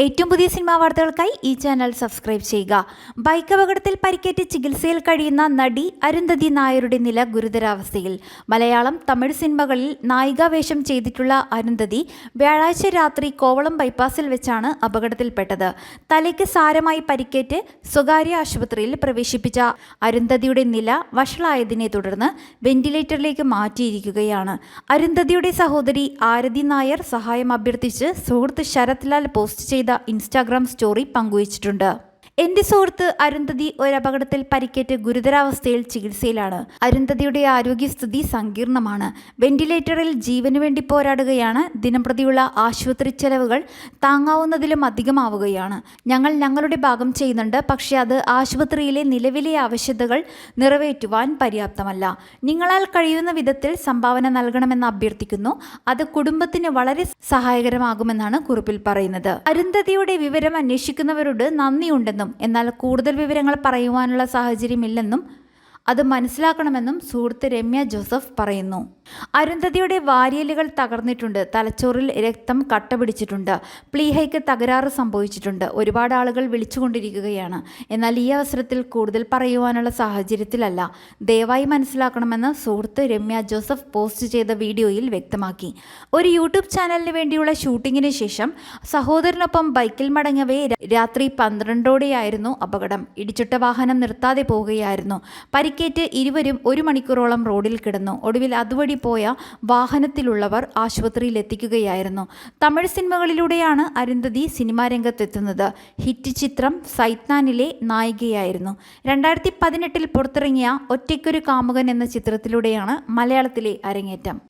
ഏറ്റവും പുതിയ സിനിമാ വാർത്തകൾക്കായി ഈ ചാനൽ സബ്സ്ക്രൈബ് ചെയ്യുക. ബൈക്ക് അപകടത്തിൽ പരിക്കേറ്റ് ചികിത്സയിൽ കഴിയുന്ന നടി അരുന്ധതി നായരുടെ നില ഗുരുതരാവസ്ഥയിൽ. മലയാളം തമിഴ് സിനിമകളിൽ നായികാവേഷം ചെയ്തിട്ടുള്ള അരുന്ധതി വ്യാഴാഴ്ച രാത്രി കോവളം ബൈപ്പാസിൽ വെച്ചാണ് അപകടത്തിൽപ്പെട്ടത്. തലയ്ക്ക് സാരമായി പരിക്കേറ്റ് സ്വകാര്യ ആശുപത്രിയിൽ പ്രവേശിപ്പിച്ച അരുന്ധതിയുടെ നില വഷളായതിനെ തുടർന്ന് വെന്റിലേറ്ററിലേക്ക് മാറ്റിയിരിക്കുകയാണ്. അരുന്ധതിയുടെ സഹോദരി ആരതി നായർ സഹായം അഭ്യർത്ഥിച്ച് സുഹൃത്ത് ശരത്ലാൽ പോസ്റ്റ് ചെയ്ത. ഇൻസ്റ്റാഗ്രാം സ്റ്റോറി പങ്കുവച്ചിട്ടുണ്ട്. എന്റെ സുഹൃത്ത് അരുന്ധതി ഒരപകടത്തിൽ പരിക്കേറ്റ് ഗുരുതരാവസ്ഥയിൽ ചികിത്സയിലാണ്. അരുന്ധതിയുടെ ആരോഗ്യസ്ഥിതി സങ്കീർണമാണ്. വെന്റിലേറ്ററിൽ ജീവന് വേണ്ടി പോരാടുകയാണ്. ദിനംപ്രതിയുള്ള ആശുപത്രി ചെലവുകൾ താങ്ങാവുന്നതിലും അധികമാവുകയാണ്. ഞങ്ങൾ ഞങ്ങളുടെ ഭാഗം ചെയ്യുന്നുണ്ട്. പക്ഷേ അത് ആശുപത്രിയിലെ നിലവിലെ ആവശ്യതകൾ നിറവേറ്റുവാൻ പര്യാപ്തമല്ല. നിങ്ങളാൽ കഴിയുന്ന വിധത്തിൽ സംഭാവന നൽകണമെന്ന് അഭ്യർത്ഥിക്കുന്നു. അത് കുടുംബത്തിന് വളരെ സഹായകരമാകുമെന്നാണ് കുറിപ്പിൽ പറയുന്നത്. അരുന്ധതിയുടെ വിവരം അന്വേഷിക്കുന്നവരോട് നന്ദിയുണ്ടെന്നും എന്നാൽ കൂടുതൽ വിവരങ്ങൾ പറയുവാനുള്ള സാഹചര്യമില്ലെന്നും അത് മനസ്സിലാക്കണമെന്നും സുഹൃത്ത് രമ്യ ജോസഫ് പറയുന്നു. അരുന്ധതിയുടെ വാരിയലുകൾ തകർന്നിട്ടുണ്ട്. തലച്ചോറിൽ രക്തം കട്ട പിടിച്ചിട്ടുണ്ട് പ്ലീഹയ്ക്ക് തകരാറ് സംഭവിച്ചിട്ടുണ്ട്. ഒരുപാട് ആളുകൾ വിളിച്ചുകൊണ്ടിരിക്കുകയാണ്. എന്നാൽ ഈ അവസരത്തിൽ കൂടുതൽ പറയുവാനുള്ള സാഹചര്യത്തിലല്ല. ദയവായി മനസ്സിലാക്കണമെന്ന് സുഹൃത്ത് രമ്യ ജോസഫ് പോസ്റ്റ് ചെയ്ത വീഡിയോയിൽ വ്യക്തമാക്കി. ഒരു യൂട്യൂബ് ചാനലിന് വേണ്ടിയുള്ള ഷൂട്ടിങ്ങിന് ശേഷം സഹോദരനൊപ്പം ബൈക്കിൽ മടങ്ങവേ രാത്രി പന്ത്രണ്ടോടെയായിരുന്നു അപകടം. ഇടിച്ചിട്ട വാഹനം നിർത്താതെ പോവുകയായിരുന്നു. പരിക്കേറ്റ് ഇരുവരും ഒരു മണിക്കൂറോളം റോഡിൽ കിടന്നു. ഒടുവിൽ അതുവഴി പോയ വാഹനത്തിലുള്ളവർ ആശുപത്രിയിൽ എത്തിക്കുകയായിരുന്നു. തമിഴ് സിനിമകളിലൂടെയാണ് അരുന്ധതി സിനിമാ രംഗത്തെത്തുന്നത്. ഹിറ്റ് ചിത്രം സൈത്താനിലെ നായികയായിരുന്നു. രണ്ടായിരത്തി പതിനെട്ടിൽ പുറത്തിറങ്ങിയ ഒറ്റയ്ക്കൊരു കാമുകൻ എന്ന ചിത്രത്തിലൂടെയാണ് മലയാളത്തിലെ അരങ്ങേറ്റം.